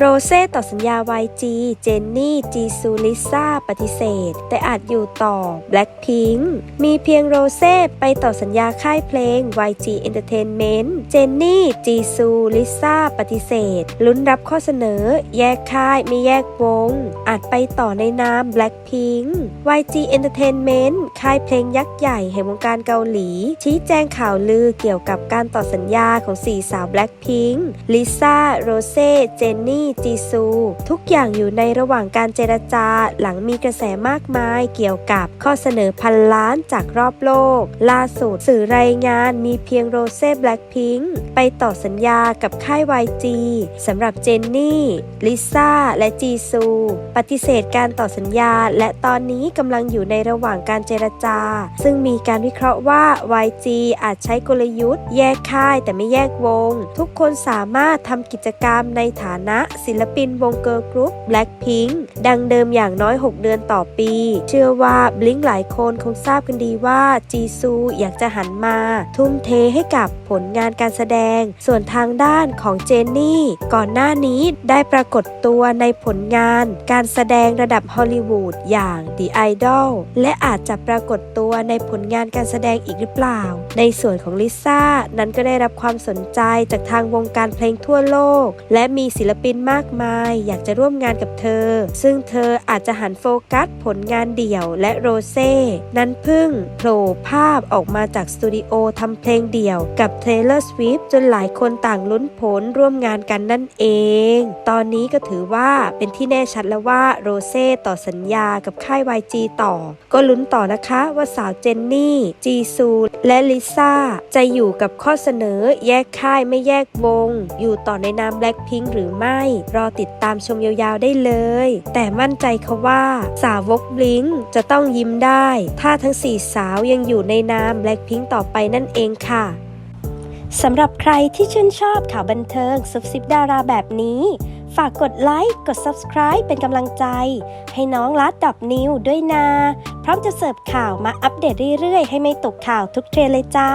โรเซ่ต่อสัญญา YG เจนนี่ จีซูลิซ่า ปฏิเสธ แต่อาจอยู่ต่อ Blackpink มีเพียงโรเซ่ไปต่อสัญญาค่ายเพลง YG Entertainment เจนนี่ จีซู ลิซ่า ปฏิเสธ ลุ้นรับข้อเสนอ แยกค่ายไม่แยกวง อาจไปต่อในนาม Blackpink YG Entertainment ค่ายเพลงยักษ์ใหญ่แห่งวงการเกาหลี ชี้แจงข่าวลือเกี่ยวกับการต่อสัญญาของสี่สาว Blackpink ลิซ่า โรเซ่ เจนนี่จีซู ทุกอย่างอยู่ในระหว่างการเจรจา หลังมีกระแสมากมายเกี่ยวกับข้อเสนอพันล้านจากรอบโลก ล่าสุดสื่อรายงานมีเพียงโรเซ่ Blackpink ไปต่อสัญญากับค่าย YG สำหรับเจนนี่ลิซ่าและจีซู ปฏิเสธการต่อสัญญา และตอนนี้กำลังอยู่ในระหว่างการเจรจา ซึ่งมีการวิเคราะห์ว่า YG อาจใช้กลยุทธ์ แยกค่ายแต่ไม่แยกวง ทุกคนสามารถทำกิจกรรมในฐานะศิลปินวงเกิร์ลกรุ๊ป Blackpink ดังเดิมอย่างน้อย 6 เดือนต่อปี เชื่อว่าบลิงหลายคนคงทราบกันดีว่าจีซูอยากจะหันมา ทุ่มเทให้กับผลงานการแสดง ส่วนทางด้านของเจนนี่ ก่อนหน้านี้ได้ปรากฏตัวในผลงาน การแสดงระดับฮอลลีวูดอย่าง The Idol และอาจจะปรากฏตัวในผลงานการแสดงอีกหรือเปล่า ในส่วนของลิซ่านั้นก็ได้รับความสนใจจากทางวงการเพลงทั่วโลก และมีศิลปินมากมายอยากจะร่วมงานกับเธอ ซึ่งเธออาจจะหันโฟกัสผลงานเดี่ยวและโรเซ่นั้นพิ่งโผล่ภาพออกมาจากสตูดิโอทำเพลงเดี่ยวกับ Taylor Swift จนหลายคนต่างลุ้นผลร่วมงานกันนั่นเอง ตอนนี้ก็ถือว่าเป็นที่แน่ชัดแล้วว่าโรเซ่ต่อสัญญากับค่าย YG ต่อ ก็ลุ้นต่อนะคะว่าสาวเจนนี่ จีซู และลิซ่า จะอยู่กับข้อเสนอแยกค่ายไม่แยกวง อยู่ต่อในนาม Blackpink หรือไม่รอติดตามชมยาวๆได้เลย แต่มั่นใจค่ะว่า สาวกบลิงจะต้องยิ้มได้ ถ้าทั้งสี่สาวยังอยู่ในนาม Blackpink ต่อไปนั่นเองค่ะสำหรับใครที่ชื่นชอบข่าวบันเทิงซุบซิบดาราแบบนี้ ฝากกดไลค์ กด Subscribe เป็นกำลังใจ ให้น้องลัดดอกนิวด้วยนะพร้อมจะเสิร์ฟข่าวมาอัปเดตเรื่อยๆ ให้ไม่ตกข่าวทุกเทรนเลยจ้า